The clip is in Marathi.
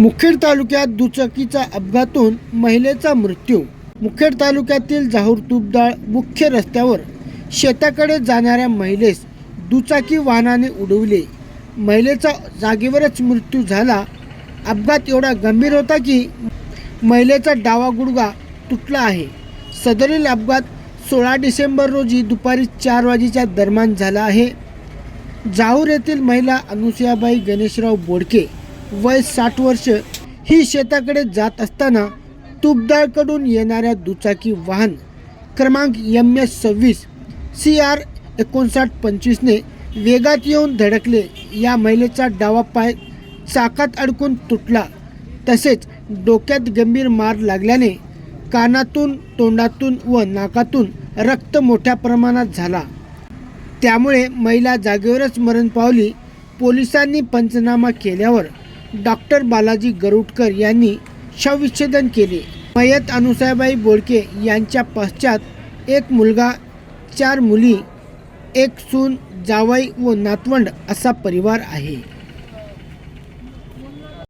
मुखेड तालुक्यात दुचाकीचा अपघातून महिलेचा मृत्यू. मुखेड तालुक्यातील जाहूर तुपदाळ मुख्य रस्त्यावर शेताकडे जाणाऱ्या महिलेस दुचाकी वाहनाने उडवले. महिलेचा जागेवरच मृत्यू झाला. अपघात एवढा गंभीर होता की महिलेचा डावा गुडगा तुटला आहे. सदरील अपघात सोळा डिसेंबर रोजी दुपारी चार वाजेच्या दरम्यान झाला आहे. जाहूर येथील महिला अनुसयाबाई गणेशराव बोडके वय साठ वर्ष ही शेताकडे जात असताना तुपदाळकडून येणाऱ्या दुचाकी वाहन क्रमांक एम एस सव्वीस सी आर एकोणसाठ पंचवीसने वेगात येऊन धडकले. या महिलेचा डावा पाय चाकात अडकून तुटला. तसेच डोक्यात गंभीर मार लागल्याने कानातून तोंडातून व नाकातून रक्त मोठ्या प्रमाणात झाला. त्यामुळे महिला जागेवरच मरण पावली. पोलिसांनी पंचनामा केल्यावर डॉक्टर बालाजी गरुडकर यांनी शवविच्छेदन केले. मयत अनुसाबाई बोडके यांच्या पश्चात एक मुलगा चार मुली एक सून जावई व नातवंड असा परिवार आहे.